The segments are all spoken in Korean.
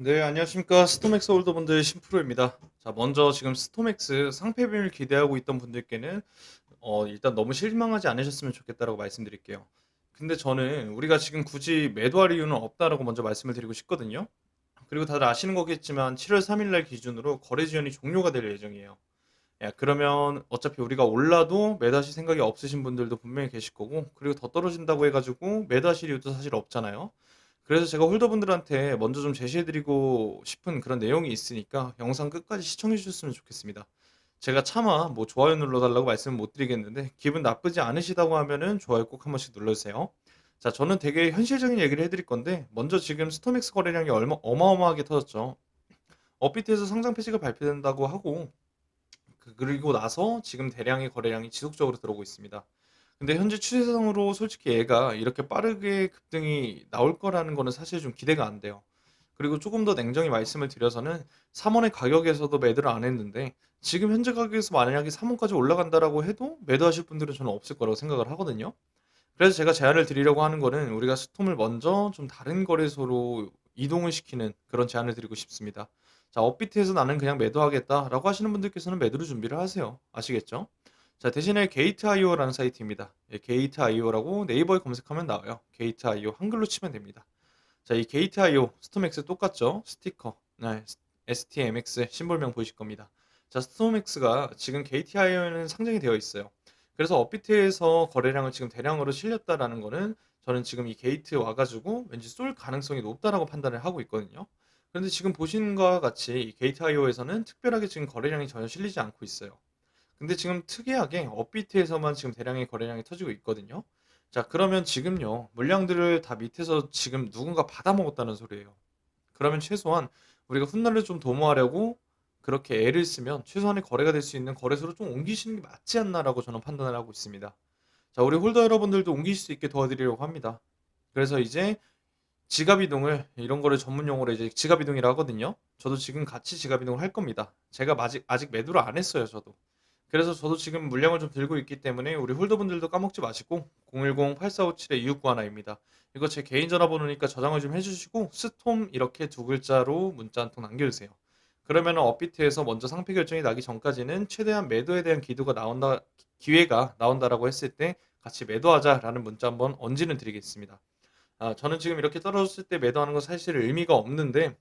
네, 안녕하십니까. 스토맥스 홀더분들 심프로입니다. 자, 먼저 지금 스토맥스 상패 비율 기대하고 있던 분들께는 어, 일단 너무 실망하지 않으셨으면 좋겠다라고 말씀드릴게요. 근데 저는 우리가 지금 굳이 매도할 이유는 없다라고 먼저 말씀을 드리고 싶거든요. 그리고 다들 아시는 거겠지만 7월 3일 날 기준으로 거래 지연이 종료가 될 예정이에요. 야, 그러면 어차피 우리가 올라도 매도하실 생각이 없으신 분들도 분명히 계실 거고, 그리고 더 떨어진다고 해가지고 매도하실 이유도 사실 없잖아요. 그래서 제가 홀더분들한테 먼저 좀 제시해드리고 싶은 그런 내용이 있으니까 영상 끝까지 시청해 주셨으면 좋겠습니다. 제가 차마 뭐 좋아요 눌러달라고 말씀을 못 드리겠는데 기분 나쁘지 않으시다고 하면은 좋아요 꼭 한 번씩 눌러주세요. 자, 저는 되게 현실적인 얘기를 해드릴 건데 먼저 지금 스토맥스 거래량이 얼마 어마어마하게 터졌죠. 업비트에서 상장 폐지가 발표된다고 하고 그- 그리고 나서 지금 대량의 거래량이 지속적으로 들어오고 있습니다. 근데 현재 추세상으로 솔직히 얘가 이렇게 빠르게 급등이 나올 거라는 거는 사실 좀 기대가 안 돼요. 그리고 조금 더 냉정히 말씀을 드려서는 3 원의 가격에서도 매도를 안 했는데 지금 현재 가격에서 만약에 3 원까지 올라간다라고 해도 매도하실 분들은 저는 없을 거라고 생각을 하거든요. 그래서 제가 제안을 드리려고 하는 거는 우리가 스톰을 먼저 좀 다른 거래소로 이동을 시키는 그런 제안을 드리고 싶습니다. 자, 업비트에서 나는 그냥 매도하겠다라고 하시는 분들께서는 매도를 준비를 하세요. 아시겠죠? 자, 대신에 게이트.io라는 사이트입니다. 예, 게이트.io라고 네이버에 검색하면 나와요. 게이트.io 한글로 치면 됩니다. 자, 이 게이트.io 스톰엑스 똑같죠? 스티커, 네, STMX 심볼명 보이실 겁니다. 자, 스톰엑스가 지금 게이트.io에는 상장이 되어 있어요. 그래서 업비트에서 거래량을 지금 대량으로 실렸다라는 거는 저는 지금 이 게이트 와가지고 왠지 쏠 가능성이 높다라고 판단을 하고 있거든요. 그런데 지금 보시는 것과 같이 이 게이트.io에서는 특별하게 지금 거래량이 전혀 실리지 않고 있어요. 근데 지금 특이하게 업비트에서만 지금 대량의 거래량이 터지고 있거든요. 자, 그러면 지금요, 물량들을 다 밑에서 지금 누군가 받아먹었다는 소리예요. 그러면 최소한 우리가 훗날을 좀 도모하려고 그렇게 애를 쓰면 최소한의 거래가 될 수 있는 거래소로 좀 옮기시는 게 맞지 않나라고 저는 판단을 하고 있습니다. 자, 우리 홀더 여러분들도 옮기실 수 있게 도와드리려고 합니다. 그래서 이제 지갑 이동을 이런 거를 전문 용어로 이제 지갑 이동이라 하거든요. 저도 지금 같이 지갑 이동을 할 겁니다. 제가 아직 아직 매도를 안 했어요, 저도. 그래서 저도 지금 물량을 좀 들고 있기 때문에 우리 홀더분들도 까먹지 마시고 010-8457-2691입니다. 이거 제 개인 전화번호니까 저장을 좀 해주시고 스톰 이렇게 두 글자로 문자 한 통 남겨주세요. 그러면 업비트에서 먼저 상패 결정이 나기 전까지는 최대한 매도에 대한 기도가 나온다 기회가 나온다라고 했을 때 같이 매도하자라는 문자 한번 언지는 드리겠습니다. 아, 저는 지금 이렇게 떨어졌을 때 매도하는 건 사실 의미가 없는데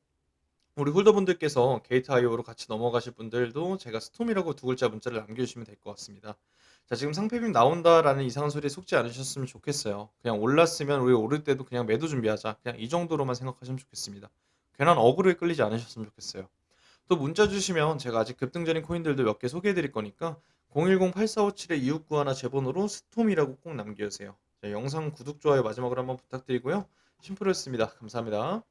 우리 홀더분들께서 게이트 아이오로 같이 넘어가실 분들도 제가 스톰이라고 두 글자 문자를 남겨주시면 될 것 같습니다. 자, 지금 상패빔 나온다라는 이상한 소리에 속지 않으셨으면 좋겠어요. 그냥 올랐으면 우리 오를 때도 그냥 매도 준비하자. 그냥 이 정도로만 생각하시면 좋겠습니다. 괜한 어그로에 끌리지 않으셨으면 좋겠어요. 또 문자 주시면 제가 아직 급등전인 코인들도 몇 개 소개해 드릴 거니까 010-8457-2691 제 번호로 스톰이라고 꼭 남겨주세요. 자, 영상 구독, 좋아요 마지막으로 한번 부탁드리고요. 심플했습니다. 감사합니다.